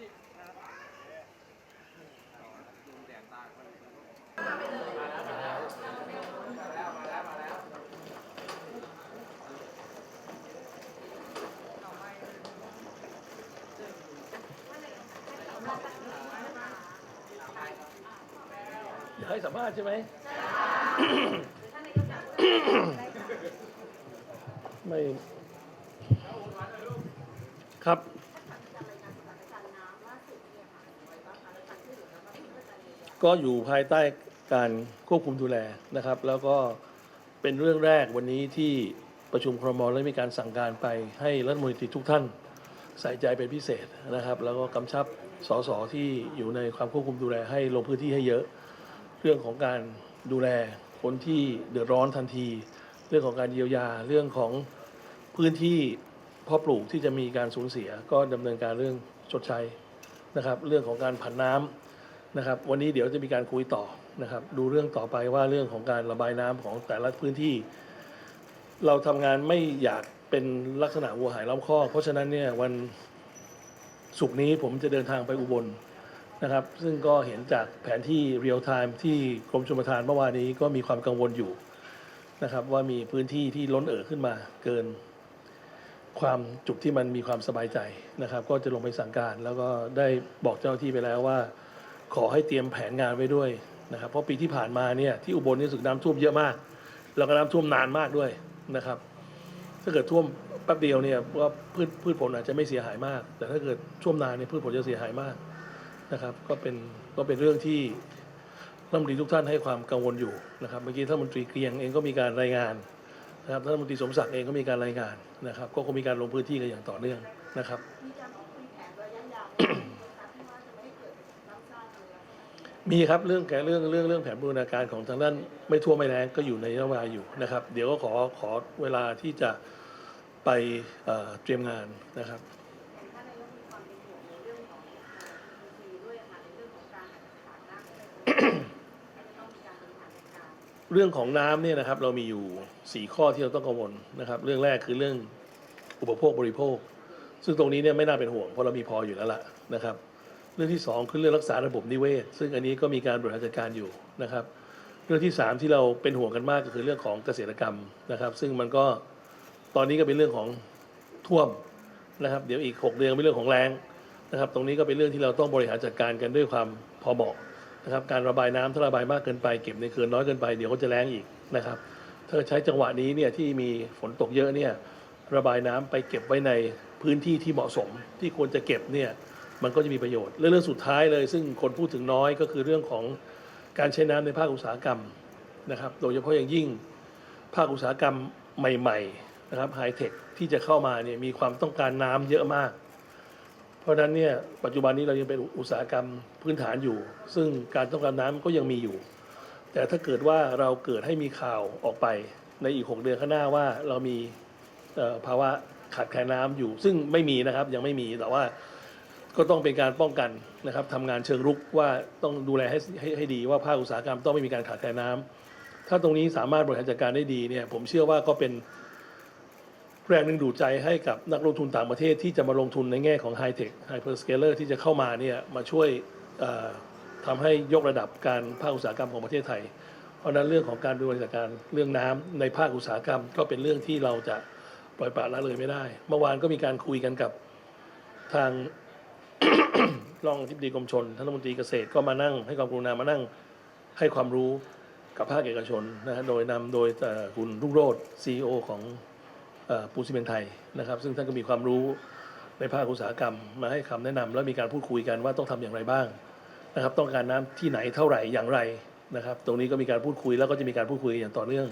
พี่ดูแดดตาคนมห้วามาแล้วมาอยากให้สัมาษณ์ใช่ไหมไม่ ครับ ก็อยู่ภายใต้การควบคุมดูแลนะครับ แล้วก็เป็นเรื่องแรกวันนี้ที่ประชุมครมและมีการสั่งการไปให้รัฐมนตรีทุกท่านใส่ใจเป็นพิเศษนะครับ แล้วก็กำชับสสที่อยู่ในความควบคุมดูแลให้ลงพื้นที่ให้เยอะ เรื่องของการดูแลคนที่เดือดร้อนทันที เรื่องของการเยียวยาเรื่องของพื้นที่พาะปลูกที่จะมีการสูญเสีย ก็ดำเนินการเรื่องชดใช้นะครับ เรื่องของการผันน้ำ นะครับ วันนี้เดี๋ยวจะมีการคุยต่อนะครับ ดูเรื่องต่อไปว่าเรื่องของการระบายน้ำของแต่ละพื้นที่ เราทำงานไม่อยากเป็นลักษณะวัวหายล้อมคอกเพราะฉะนั้นเนี่ยวันศุกร์นี้ผมจะเดินทางไปอุบลนะครับ ซึ่งก็เห็นจากแผนที่เรียลไทม์ที่กรมชลประทานเมื่อวานนี้ก็มีความกังวลอยู่นะครับ ว่ามีพื้นที่ที่ล้นเอ่อขึ้นมาเกินความจุดที่มันมีความสบายใจนะครับ ก็จะลงไปสั่งการ แล้วก็ได้บอกเจ้าที่ไปแล้วว่า ขอให้เตรียมแผนงานไว้ด้วยนะครับ เพราะปีที่ผ่านมาเนี่ยที่อุบลนี่สึกน้ำท่วมเยอะมาก แล้วก็น้ำท่วมนานมากด้วยนะครับ ถ้าเกิดท่วมแป๊บเดียวเนี่ยก็พืชพืชผลอาจจะไม่เสียหายมาก แต่ถ้าเกิดท่วมนานเนี่ยพืชผลจะเสียหายมากนะครับ ก็เป็นก็เป็นเรื่องที่รัฐมนตรีทุกท่านให้ความกังวลอยู่นะครับเมื่อกี้ท่านรัฐมนตรีเกรียงเองก็มีการรายงานนะครับท่านรัฐมนตรีสมศักดิ์เองก็มีการรายงานนะครับ ก็คงมีการลงพื้นที่กันอย่างต่อเนื่องนะครับ มีครับเรื่องแกเรื่องเรื่องเรื่องแผนบูรณาการของทางด้านไม่ทั่วไม่แรงก็อยู่ในนโยบายอยู่นะครับ เดี๋ยวก็ขอขอเวลาที่จะไปเอ่อเตรียมงานนะครับท่านนายกมีความเป็นห่วงในเรื่องของดีด้วยค่ะในเรื่องของการขาดน้ำจะต้องมีการบริหารจัดการเรื่องของน้ำเนี่ยนะครับเรามีอยู่ 4 ข้อที่เราต้องกังวลนะครับ เรื่องแรกคือเรื่องอุปโภคบริโภค ซึ่งตรงนี้เนี่ยไม่น่าเป็นห่วงเพราะเรามีพออยู่แล้วล่ะนะครับ เรื่องที่ 2 คือเรื่องรักษาระบบนิเวศ ซึ่งอันนี้ก็มีการบริหารจัดการอยู่นะครับ เรื่องที่ 3 ที่เราเป็นห่วงกันมากก็คือเรื่องของเกษตรกรรมนะครับ ซึ่งมันก็ตอนนี้ก็เป็นเรื่องของท่วมนะครับ เดี๋ยวอีก 6 เดือนเป็นเรื่องของแล้งนะครับ ตรงนี้ก็เป็นเรื่องที่เราต้องบริหารจัดการกันด้วยความพอเหมาะนะครับ การระบายน้ำถ้าระบายมากเกินไปเก็บในเขื่อนน้อยเกินไปเดี๋ยวก็จะแล้งอีกนะครับ ถ้าใช้จังหวะนี้เนี่ยที่มีฝนตกเยอะเนี่ยระบายน้ำไปเก็บไว้ในพื้นที่ที่เหมาะสมที่ควรจะเก็บเนี่ย มันก็จะมีประโยชน์ เรื่องสุดท้ายเลย ซึ่งคนพูดถึงน้อยก็คือเรื่องของการใช้น้ำในภาคอุตสาหกรรมนะครับ โดยเฉพาะอย่างยิ่งภาคอุตสาหกรรมใหม่ ๆ นะครับไฮเทคที่จะเข้ามาเนี่ยมีความต้องการน้ำเยอะมาก เพราะฉะนั้นเนี่ยปัจจุบันนี้เรายังเป็นอุตสาหกรรมพื้นฐานอยู่ ซึ่งการต้องการน้ำก็ยังมีอยู่ แต่ถ้าเกิดว่าเราเกิดให้มีข่าวออกไปในอีก 6 เดือนข้างหน้าว่าเรามีภาวะขาดแคลนน้ำอยู่ ซึ่งไม่มีนะครับยังไม่มีแต่ว่า ก็ต้องเป็นการป้องกันนะครับทำงานเชิงรุกว่าต้องดูแลให้ให้ให้ดีว่าภาคอุตสาหกรรมต้องไม่มีการขาดแคลนน้ำถ้าตรงนี้สามารถบริหารจัดการได้ดีเนี่ยผมเชื่อว่าก็เป็นแรงดึงดูดใจให้กับนักลงทุนต่างประเทศที่จะมาลงทุนในแง่ของไฮเทคไฮเปอร์สเกลเลอร์ที่จะเข้ามาเนี่ยมาช่วยเอ่อทำให้ยกระดับการภาคอุตสาหกรรมของประเทศไทย เพราะนั้นเรื่องของการบริหารจัดการเรื่องน้ำในภาคอุตสาหกรรม ก็เป็นเรื่องที่เราจะปล่อยปละละเลยไม่ได้ เมื่อวานก็มีการคุยกันกับทาง รองทิบดีกรมชนท่านรัฐมนตรีเกษตรก็มานั่ง ให้ความกรุณามานั่งให้ความรู้กับภาคเอกชนนะฮะโดยนำโดยคุณรุ่งโรจน์ซีอของปูซีเมนไทยนะครับ ซึ่งท่านก็มีความรู้ในภาคอุตสาหกรรม มาให้คำแนะนำแล้วมีการพูดคุยกันว่าต้องทำอย่างไรบ้างนะครับ ต้องการน้ำที่ไหนเท่าไหร่อย่างไรนะครับ ตรงนี้ก็มีการพูดคุยแล้วก็จะมีการพูดคุยอย่างต่อเนื่อง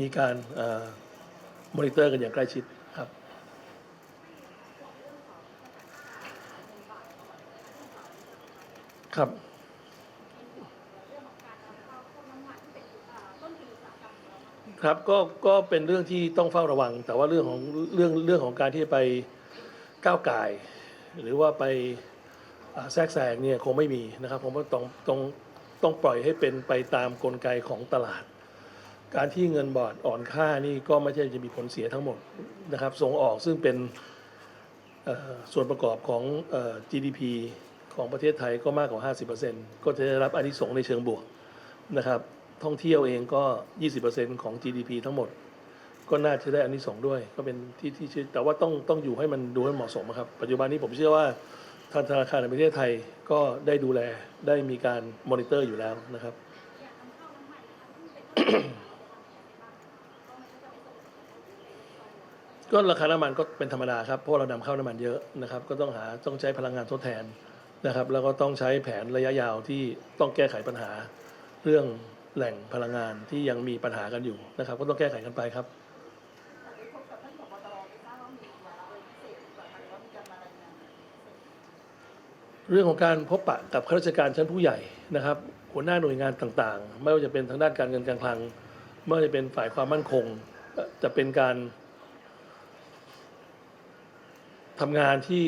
มีการมอนิเตอร์กันอย่างใกล้ชิด ครับ ครับก็ก็เป็นเรื่องที่ต้องเฝ้าระวัง แต่ว่าเรื่องของเรื่องเรื่องของการที่ไปก้าวไก่าย หรือว่าไปแทรกแซงเนี่ยคงไม่มีนะครับผมว่าต้องต้องต้องปล่อยให้เป็นไปตามกลไกของตลาด การที่เงินบาทอ่อนค่านี่ก็ไม่ใช่จะมีผลเสียทั้งหมดนะครับส่งออกซึ่งเป็นส่วนประกอบของ GDP ของประเทศไทยก็มากกว่า 50%ก็จะได้รับอนิสงส์ในเชิงบวกนะครับท่องเที่ยวเองก็ 20%ของ GDP ทั้งหมด ก็น่าจะได้อันนี้สงด้วย ก็เป็นที่ที่ชื่อแต่ว่าต้องต้องอยู่ให้มันดูให้เหมาะสมครับ ปัจจุบันนี้ผมเชื่อว่าทางธนาคารแห่งประเทศไทยก็ได้ดูแลได้มีการมอนิเตอร์อยู่แล้วนะครับ ก็ราคาน้ำมันก็เป็นธรรมดาครับเพราะเรานำเข้าน้ำมันเยอะนะครับ ก็ต้องหาต้องใช้พลังงานทดแทน นะครับ แล้วก็ต้องใช้แผนระยะยาวที่ต้องแก้ไขปัญหาเรื่องแหล่งพลังงานที่ยังมีปัญหากันอยู่นะครับ ก็ต้องแก้ไขกันไปครับเรื่องของการพบปะกับข้าราชการชั้นผู้ใหญ่นะครับ หัวหน้าหน่วยงานต่างๆ ไม่ว่าจะเป็นทางด้านการเงินการคลัง ไม่ว่าจะเป็นฝ่ายความมั่นคง จะเป็นการทำงานที่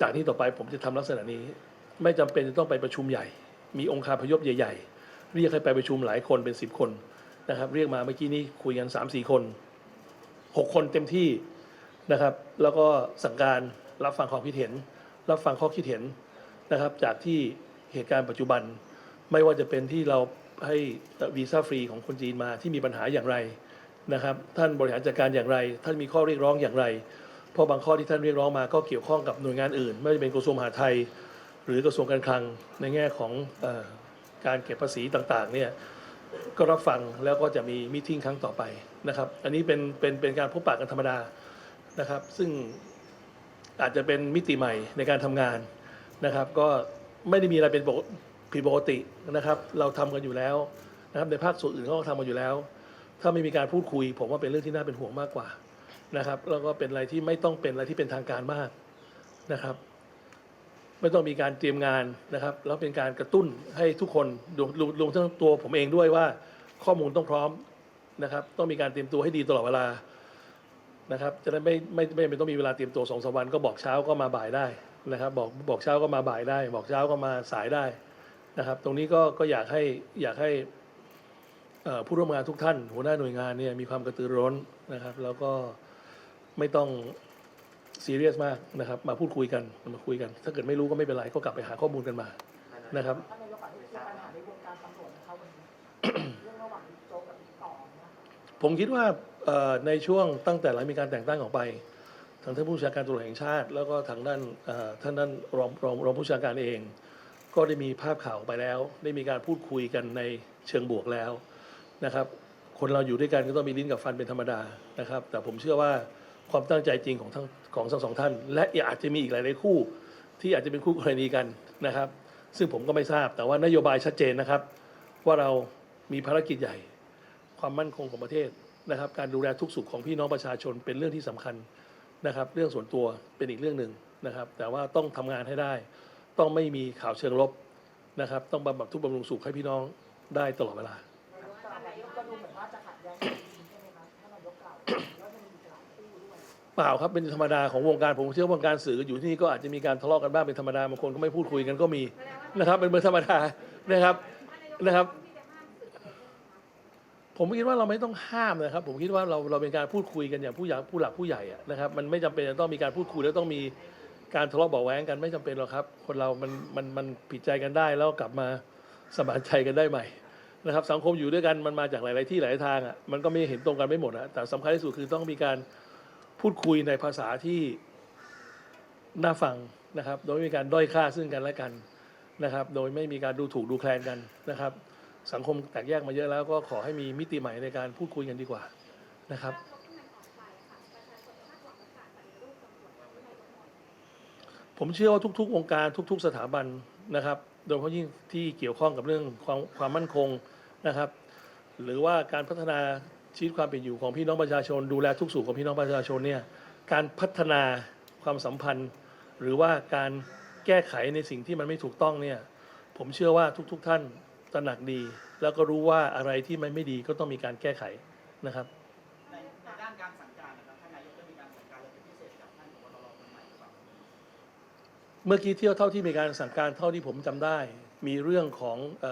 จากนี้ต่อไปผมจะทำลักษณะนี้ ไม่จำเป็นจะต้องไปประชุมใหญ่ มีองค์คาพยพใหญ่ ๆ เรียกให้ไปประชุมหลายคนเป็นสิบคนนะครับ เรียกมาเมื่อกี้นี้คุยกันสามสี่คนหกคนเต็มที่นะครับ แล้วก็สั่งการรับฟังความคิดเห็น รับฟังข้อคิดเห็นนะครับ จากที่เหตุการณ์ปัจจุบัน ไม่ว่าจะเป็นที่เราให้วีซ่าฟรีของคนจีนมาที่มีปัญหาอย่างไรนะครับ ท่านบริหารจัดการอย่างไร ท่านมีข้อเรียกร้องอย่างไร เพราะบางข้อที่ท่านเรียกร้องมาก็เกี่ยวข้องกับหน่วยงานอื่น ไม่ว่าจะเป็นกระทรวงมหาดไทย หรือกระทรวงการคลังในแง่ของอการเก็บภาษีต่างๆเนี่ยก็รับฟังแล้วก็จะมีมิ팅ครั้งต่อไปนะครับอันนี้เป็นเป็นเป็นการพบปะกันธรรมดานะครับ ซึ่งอาจจะเป็นมิติใหม่ในการทำงานนะครับ ก็ไม่ได้มีอะไรเป็นปกผิดปกตินะครับ เราทำกันอยู่แล้วนะครับในภาคส่วนอื่นเขาก็ทำกันอยู่แล้ว ถ้าไม่มีการพูดคุย ผมว่าเป็นเรื่องที่น่าเป็นห่วงมากกว่า นะครับ แล้วก็เป็นอะไรที่ไม่ต้องเป็นอะไรที่เป็นทางการมากนะครับ ไม่ต้องมีการเตรียมงานนะครับ แล้วเป็นการกระตุ้นให้ทุกคนรวมทั้งตัวผมเองด้วยว่าข้อมูลต้องพร้อมนะครับ ต้องมีการเตรียมตัวให้ดีตลอดเวลานะครับจะได้ไม่ไม่ไม่ต้องมีเวลาเตรียมตัวสองสามวันก็บอกเช้าก็มาบ่ายได้นะครับ บอกบอกเช้าก็มาบ่ายได้ บอกเช้าก็มาสายได้นะครับ ตรงนี้ก็ก็อยากให้อยากให้ผู้ร่วมงานทุกท่าน หัวหน้าหน่วยงานเนี่ยมีความกระตือรือร้นนะครับ แล้วก็ ไม่ต้องซีเรียสมากนะครับ มาพูดคุยกันมาคุยกัน ถ้าเกิดไม่รู้ก็ไม่เป็นไรก็กลับไปหาข้อมูลกันมานะครับ ท่านนายกฝากให้เคลียร์ปัญหาในวงการตำรวจนะคะวันนี้เรื่องระหว่างบิ๊กโจ๊กกับบิ๊กต่อนะคะ ผมคิดว่าเอ่อในช่วงตั้งแต่หลังมีการแต่งตั้งออกไป ทางท่านผู้บัญชาการตำรวจแห่งชาติ แล้วก็ทางด้านเอ่อท่านด้านรองรองรองผู้บัญชาการเอง ก็ได้มีภาพข่าวออกไปแล้ว ได้มีการพูดคุยกันในเชิงบวกแล้วนะครับ คนเราอยู่ด้วยกันก็ต้องมีลิ้นกับฟันเป็นธรรมดานะครับ แต่ผมเชื่อว่า ความตั้งใจจริงของทั้งของทั้งสองท่าน และอาจจะมีอีกหลายๆคู่ ที่อาจจะเป็นคู่กรณีกันนะครับ ซึ่งผมก็ไม่ทราบแต่ว่านโยบายชัดเจนนะครับ ว่าเรามีภารกิจใหญ่ ความมั่นคงของประเทศนะครับ การดูแลทุกสุขของพี่น้องประชาชนเป็นเรื่องที่สำคัญนะครับ เรื่องส่วนตัวเป็นอีกเรื่องหนึ่งนะครับ แต่ว่าต้องทำงานให้ได้ ต้องไม่มีข่าวเชิงลบนะครับ ต้องบำบัดทุกบำรุงสุขให้พี่น้องได้ตลอดเวลา ล่าครับเป็นธรรมดาของวงการผมเชื่อว่าวงการสื่ออยู่ที่นี่ก็อาจจะมีการทะเลาะกันบ้างเป็นธรรมดาบางคนก็ไม่พูดคุยกันก็มีนะครับ เป็นเรื่องธรรมดานะครับนะครับที่จะห้ามไมคะผมคิดว่าเราไม่ต้องห้ามนะครับ ผมคิดว่าเราเราเป็นการพูดคุยกันอย่างผู้ใหญ่ผู้หลักผู้ใหญ่อะนะครับ มันไม่จำเป็นจะต้องมีการพูดคุยแล้วต้องมีการทะเลาะเบาะแว้งกันไม่จำเป็นหรอกครับ คนเรามันมันมันผิดใจกันได้แล้วกลับมาสมานใจกันได้ใหม่ นะครับสังคมอยู่ด้วยกันมันมาจากหลาย ๆ ที่หลายทางอะมันก็ไม่เห็นตรงกันไม่หมดอะแต่สำคัญที่สุดคือต้องมีการ พูดคุยในภาษาที่น่าฟังนะครับ โดยไม่มีการด้อยค่าซึ่งกันและกันนะครับ โดยไม่มีการดูถูกดูแคลนกันนะครับ สังคมแตกแยกมาเยอะแล้วก็ขอให้มีมิติใหม่ในการพูดคุยกันดีกว่านะครับผมเชื่อว่าทุกๆ องค์การทุก ๆ สถาบันนะครับ โดยเฉพาะยิ่งที่เกี่ยวข้องกับเรื่องความความมั่นคงนะครับ หรือว่าการพัฒนา ชีวิตความเป็นอยู่ของพี่น้องประชาชน ดูแลทุกสุขของพี่น้องประชาชนเนี่ยการพัฒนาความสัมพันธ์ หรือว่าการแก้ไขในสิ่งที่มันไม่ถูกต้องเนี่ยผมเชื่อว่าทุกๆท่านตระหนักดี แล้วก็รู้ว่าอะไรที่มันไม่ดีก็ต้องมีการแก้ไขนะครับในด้านการสั่งการนะครับท่านนายกได้มีการสั่งการอะไรเป็นพิเศษกับท่านผบตรคนใหม่หรือเปล่าเมื่อกี้เที่ยวเท่าที่มีการสั่งการเท่าที่ผมจำได้ มีเรื่องของอ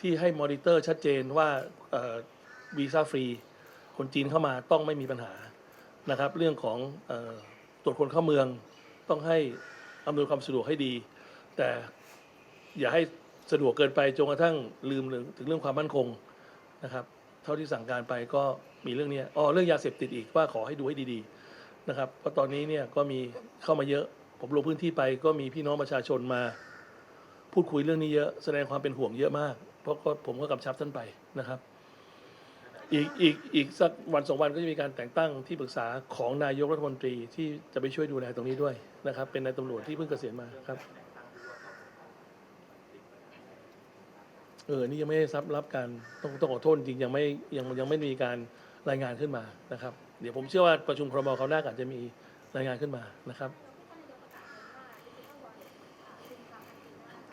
ที่ให้มอนิเตอร์ชัดเจนว่า วีซ่าฟรี คนจีนเข้ามาต้องไม่มีปัญหานะครับ เรื่องของออตรวจคนเข้าเมืองต้องให้อำนวยความสะดวกให้ดี แต่อย่าให้สะดวกเกินไปจนกระทั่งลืมถึงเรื่องความมั่นคงนะครับ เท่าที่สั่งการไปก็มีเรื่องนี้อ๋อเรื่องยาเสพติดอีกว่าขอให้ดูให้ดีๆนะครับเพราะตอนนี้เนี่ยก็มีเข้ามาเยอะ ผมลงพื้นที่ไปก็มีพี่น้องประชาชนมา พูดคุยเรื่องนี้เยอะแสดงความเป็นห่วงเยอะมาก เพราะก็ผมก็กำชับท่านไปนะครับ อีกอีกอีกสักวันสองวันก็จะมีการแต่งตั้งที่ปรึกษาของนายกรัฐมนตรีที่จะไปช่วยดูแลตรงนี้ด้วยนะครับ เป็นนายตำรวจที่เพิ่งเกษียณมาครับเออนี่ยังไม่ได้รับรับการต้องต้องขอโทษจริงยังไม่ยังยังไม่มีการรายงานขึ้นมานะครับ เดี๋ยวผมเชื่อว่าประชุมครมเขาหน้าก็อาจจะมีรายงานขึ้นมานะครับ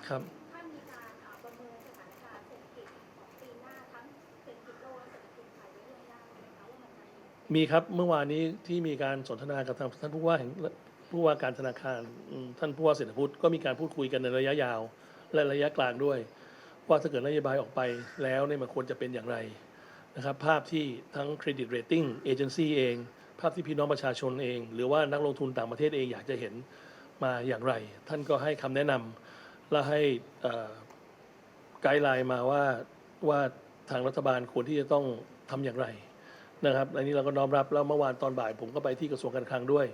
ครับ มีครับเมื่อวานนี้ที่มีการสนทนากับทางท่านผู้ว่าแห่งผู้ว่าการธนาคารท่านผู้ว่าเศรษฐพุทธก็มีการพูดคุยกันในระยะยาว และระยะกลางด้วย ว่าถ้าเกิดนโยบายออกไปแล้วเนี่ยมันควรจะเป็นอย่างไรนะครับภาพที่ทั้งเครดิตเรตติ้งเอเจนซี่เอง ภาพที่พี่น้องประชาชนเอง หรือว่านักลงทุนต่างประเทศเองอยากจะเห็นมาอย่างไร ท่านก็ให้คำแนะนำและให้ไกด์ไลน์มาว่าว่าทางรัฐบาลควรที่จะต้องทำอย่างไร นะครับอันนี้เราก็น้อมรับแล้วเมื่อวานตอนบ่าย ผมก็ไปที่กระทรวงการคลังด้วย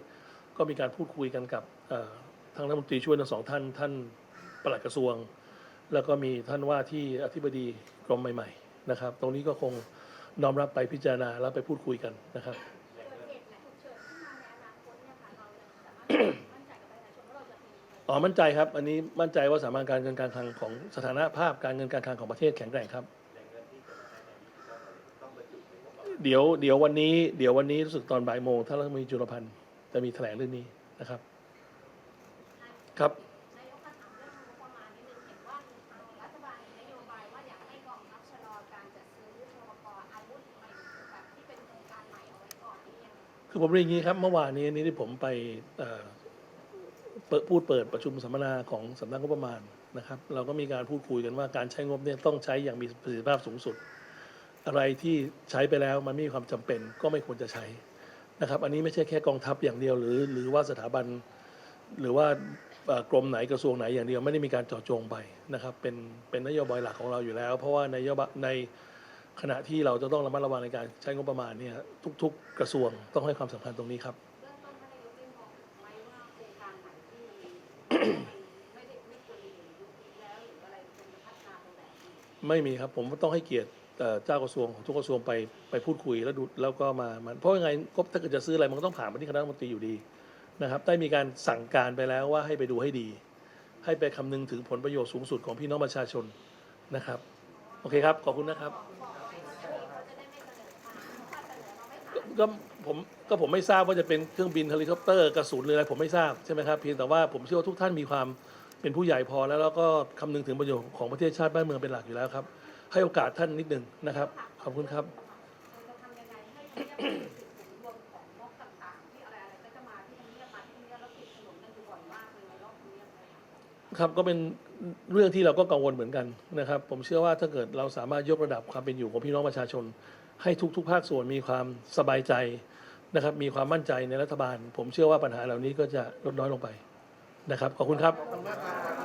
ก็มีการพูดคุยกันกับเอ่อทางรัฐมนตรีช่วยทั้งสองท่านท่านปลัดกระทรวง แล้วก็มีท่านว่าที่อธิบดีกรมใหม่ ๆ นะครับ ตรงนี้ก็คงน้อมรับไปพิจารณาแล้วไปพูดคุยกันนะครับเกิดเหตุและฉุกเฉินขึ้นมาในอนาคตเนี่ยค่ะเรายังสามารถมั่นใจกับประชาชนว่าเราจะมีเงินอ๋อมั่นใจครับ อันนี้มั่นใจว่าสถาบันการเงินการคลังของสถานภาพการเงินการคลังของประเทศแข็งแกร่งครับ เดี๋ยวเดี๋ยววันนี้เดี๋ยววันนี้รู้สึกตอนบ่ายโมงท่านรัฐมนตรีจุลพันธ์จะมีแถลงเรื่องนี้นะครับ ครับคืองงบประมเรื่องไงคือผมเรียนอย่างนี้ครับเมื่อวานนี้นี่ที่ผมไปเปิดพูดเปิดประชุมสัมมนาของสำนักงบประมาณนะครับ เราก็มีการพูดคุยกันว่าการใช้งบเนี่ยต้องใช้อย่างมีประสิทธิภาพสูงสุด อะไรที่ใช้ไปแล้วมันไม่มีความจำเป็นก็ไม่ควรจะใช้นะครับ อันนี้ไม่ใช่แค่กองทัพอย่างเดียวหรือ หรือว่าสถาบัน หรือว่าเอ่อกรมไหนกระทรวงไหนอย่างเดียวไม่ได้มีการเจาะจงไปนะครับ เป็นเป็นนโยบายหลักของเราอยู่แล้ว เพราะว่าในนโยบายในขณะที่เราจะต้องระมัดระวังในการใช้งบประมาณเนี่ยทุก ๆ กระทรวงต้องให้ความสำคัญตรงนี้ครับเบื้องต้นท่านนายกได้มองไหมว่าโครงการไหนที่ไม่ได้ไม่ควรมีอยู่ยุคนี้แล้วหรืออะไรควรจะพัฒนาตรงไหนดีไม่มีครับผมต้องให้เกียรติ เจ้ากระทรวงของทุกกระทรวงไปไปพูดคุยแล้วดูแล้วก็มามันเพราะยังไงก็ถ้าเกิดจะซื้ออะไรมันก็ต้องผ่านมาที่คณะรัฐมนตรีอยู่ดีนะครับได้มีการสั่งการไปแล้วว่าให้ไปดูให้ดี ให้ไปคำนึงถึงผลประโยชน์สูงสุดของพี่น้องประชาชนนะครับ โอเคครับ ขอบคุณนะครับ ก็ผมก็ผมไม่ทราบว่าจะเป็นเครื่องบินเฮลิคอปเตอร์กระสุนหรืออะไรผมไม่ทราบใช่ไหมครับเพียงแต่ว่าผมเชื่อว่าทุกท่านมีความเป็นผู้ใหญ่พอแล้วแล้วก็คำนึงถึงประโยชน์ของประเทศชาติบ้านเมืองเป็นหลักอยู่แล้วครับ ให้โอกาสท่านนิดหนึ่งนะครับ ขอบคุณครับ จะทำยังไงให้ทำเนียบเป็นจุดศูนย์รวมของงบต่างๆ ที่อะไรๆก็จะมาที่ทำเนียบมาที่ทำเนียบแล้วปิดถนนกันอยู่บ่อยมากเลยในรอบทำเนียบเลยค่ะ ครับก็เป็นเรื่องที่เราก็กังวลเหมือนกันนะครับ ผมเชื่อว่าถ้าเกิดเราสามารถยกระดับความเป็นอยู่ของพี่น้องประชาชน ให้ทุกๆ ภาคส่วนมีความสบายใจนะครับ มีความมั่นใจในรัฐบาล ผมเชื่อว่าปัญหาเหล่านี้ก็จะลดน้อยลงไปนะครับขอบคุณครับเดี๋ยวคอยเดี๋ยวคอยแถลงข่ากว่าผมว่ารับ